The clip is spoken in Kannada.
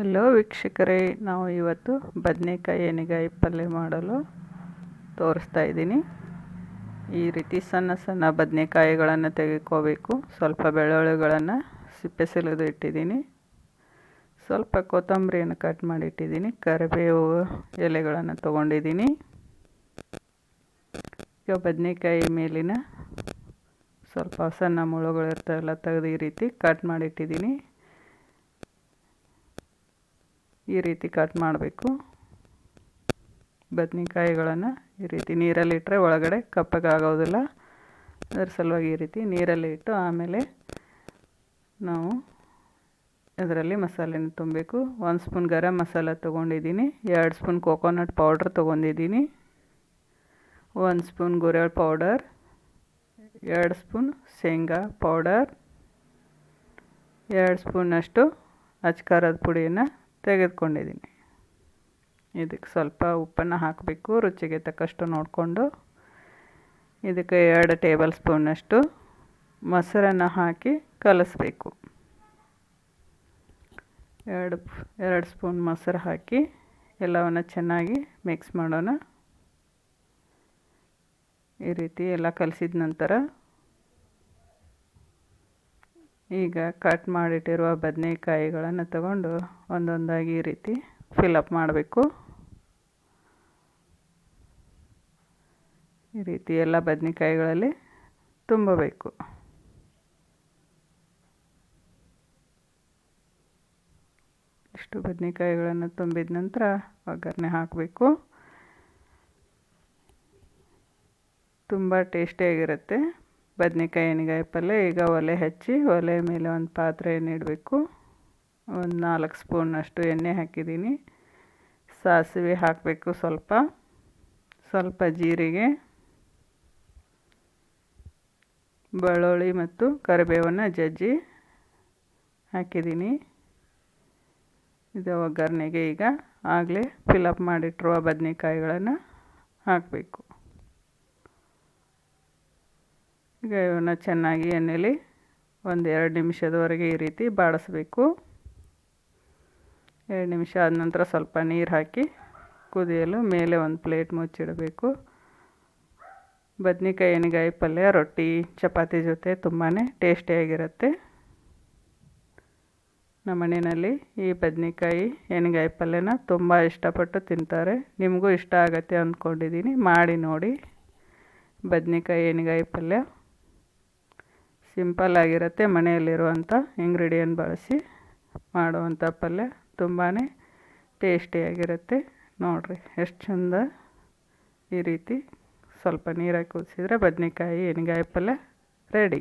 ಹಲೋ ವೀಕ್ಷಕರೇ, ನಾವು ಇವತ್ತು ಬದನೆಕಾಯಿ ಎಣ್ಣೆಗಾಯಿ ಪಲ್ಯ ಮಾಡಲು ತೋರಿಸ್ತಾ ಇದ್ದೀನಿ. ಈ ರೀತಿ ಸಣ್ಣ ಸಣ್ಣ ಬದನೆಕಾಯಿಗಳನ್ನು ತೆಗೆದುಕೋಬೇಕು. ಸ್ವಲ್ಪ ಬೆಳ್ಳುಳ್ಳಿಗಳನ್ನು ಸಿಪ್ಪೆ ಸುಲಿದು ಇಟ್ಟಿದ್ದೀನಿ. ಸ್ವಲ್ಪ ಕೊತ್ತಂಬರಿಯನ್ನು ಕಟ್ ಮಾಡಿ ಇಟ್ಟಿದ್ದೀನಿ. ಕರಿಬೇವು ಎಲೆಗಳನ್ನು ತೊಗೊಂಡಿದ್ದೀನಿ. ಈಗ ಬದನೆಕಾಯಿ ಮೇಲಿನ ಸ್ವಲ್ಪ ಸಣ್ಣ ಮುಳುಗಳಿರ್ತಾವೆಲ್ಲ ತೆಗೆದು ಈ ರೀತಿ ಕಟ್ ಮಾಡಿಟ್ಟಿದ್ದೀನಿ ಈ ರೀತಿ ಕಟ್ ಮಾಡಬೇಕು. ಬದನೆಕಾಯಿಗಳನ್ನು ಈ ರೀತಿ ನೀರಲ್ಲಿ ಇಟ್ಟರೆ ಒಳಗಡೆ ಕಪ್ಪಗಾಗೋದಿಲ್ಲ ಅದರ ಸಲುವಾಗಿ ಈ ರೀತಿ ನೀರಲ್ಲಿ ಇಟ್ಟು ಆಮೇಲೆ ನಾವು ಅದರಲ್ಲಿ ಮಸಾಲೆನ ತುಂಬಬೇಕು. ಒಂದು ಸ್ಪೂನ್ ಗರಂ ಮಸಾಲ ತೊಗೊಂಡಿದ್ದೀನಿ. ಎರಡು ಸ್ಪೂನ್ ಕೋಕೋನಟ್ ಪೌಡ್ರ್ ತೊಗೊಂಡಿದ್ದೀನಿ. ಒಂದು ಸ್ಪೂನ್ ಗುರೆಳ್ ಪೌಡರ್ ಎರಡು ಸ್ಪೂನ್ ಶೇಂಗಾ ಪೌಡರ್ ಎರಡು ಸ್ಪೂನಷ್ಟು ಅಚ್ಕಾರದ ಪುಡಿಯನ್ನು ತೆಗೆದುಕೊಂಡಿದ್ದೀನಿ. ಇದಕ್ಕೆ ಸ್ವಲ್ಪ ಉಪ್ಪನ್ನು ಹಾಕಬೇಕು, ರುಚಿಗೆ ತಕ್ಕಷ್ಟು ನೋಡಿಕೊಂಡು. ಇದಕ್ಕೆ ಎರಡು ಟೇಬಲ್ ಸ್ಪೂನಷ್ಟು ಮೊಸರನ್ನು ಹಾಕಿ ಕಲಿಸ್ಬೇಕು. ಎರಡು ಎರಡು ಸ್ಪೂನ್ ಮೊಸರು ಹಾಕಿ ಎಲ್ಲವನ್ನು ಚೆನ್ನಾಗಿ ಮಿಕ್ಸ್ ಮಾಡೋಣ. ಈ ರೀತಿ ಎಲ್ಲ ಕಲಿಸಿದ ನಂತರ ಈಗ ಕಟ್ ಮಾಡಿಟ್ಟಿರುವ ಬದನೆಕಾಯಿಗಳನ್ನು ತಗೊಂಡು ಒಂದೊಂದಾಗಿ ಈ ರೀತಿ ಫಿಲಪ್ ಮಾಡಬೇಕು. ಈ ರೀತಿ ಎಲ್ಲ ಬದನೆಕಾಯಿಗಳಲ್ಲಿ ತುಂಬಬೇಕು. ಇಷ್ಟು ಬದನೆಕಾಯಿಗಳನ್ನು ತುಂಬಿದ ನಂತರ ಒಗ್ಗರಣೆ ಹಾಕಬೇಕು. ತುಂಬ ಟೇಸ್ಟಿಯಾಗಿರುತ್ತೆ ಬದನೆಕಾಯಿ ಎಣ್ಗಾಯಿ ಪಲ್ಯ, ಈಗ ಒಲೆ ಹಚ್ಚಿ ಒಲೆ ಮೇಲೆ ಒಂದು ಪಾತ್ರೆ ಇಡಬೇಕು. ಒಂದು ನಾಲ್ಕು ಸ್ಪೂನಷ್ಟು ಎಣ್ಣೆ ಹಾಕಿದ್ದೀನಿ. ಸಾಸಿವೆ ಹಾಕಬೇಕು ಸ್ವಲ್ಪ ಸ್ವಲ್ಪ ಜೀರಿಗೆ, ಬೆಳ್ಳುಳ್ಳಿ ಮತ್ತು ಕರಿಬೇವನ್ನು ಜಜ್ಜಿ ಹಾಕಿದ್ದೀನಿ. ಇದು ಒಗ್ಗರಣೆಗೆ ಈಗ ಆಗಲೇ ಫಿಲಪ್ ಮಾಡಿಟ್ಟಿರುವ ಬದನೆಕಾಯಿಗಳನ್ನು ಹಾಕಬೇಕು. ಈಗ ಇವನ್ನ ಚೆನ್ನಾಗಿ ಎಣ್ಣೆಲಿ ಒಂದು ಎರಡು ನಿಮಿಷದವರೆಗೆ ಈ ರೀತಿ ಬಾಡಿಸ್ಬೇಕು. ಎರಡು ನಿಮಿಷ ಆದ ನಂತರ ಸ್ವಲ್ಪ ನೀರು ಹಾಕಿ ಕುದಿಯಲು ಮೇಲೆ ಒಂದು ಪ್ಲೇಟ್ ಮುಚ್ಚಿಡಬೇಕು. ಬದನೆಕಾಯಿ ಎಣ್ಣೆಗಾಯಿ ಪಲ್ಯ, ರೊಟ್ಟಿ, ಚಪಾತಿ ಜೊತೆ ತುಂಬಾ ಟೇಸ್ಟಿಯಾಗಿರುತ್ತೆ ನಮ್ಮ ಮನೆಯಲ್ಲಿ ಈ ಬದನೆಕಾಯಿ ಎಣ್ಣೆಗಾಯಿ ಪಲ್ಯನ ತುಂಬ ಇಷ್ಟಪಟ್ಟು ತಿಂತಾರೆ. ನಿಮಗೂ ಇಷ್ಟ ಆಗತ್ತೆ ಅಂದ್ಕೊಂಡಿದ್ದೀನಿ ಮಾಡಿ ನೋಡಿ. ಬದನೆಕಾಯಿ ಎಣ್ಣೆಗಾಯಿ ಪಲ್ಯ. ಸಿಂಪಲ್ ಆಗಿರುತ್ತೆ ಮನೆಯಲ್ಲಿರುವಂಥ ಇಂಗ್ರೀಡಿಯೆಂಟ್ ಬಳಸಿ ಮಾಡುವಂಥ ಪಲ್ಯ ತುಂಬಾ ಟೇಸ್ಟಿಯಾಗಿರುತ್ತೆ ನೋಡಿರಿ ಎಷ್ಟು ಚಂದ ಈ ರೀತಿ ಸ್ವಲ್ಪ ನೀರಾಗಿ ಕುದಿಸಿದ್ರೆ ಬದನೆಕಾಯಿ, ಎಣ್ಗಾಯಿ ಪಲ್ಯ ರೆಡಿ.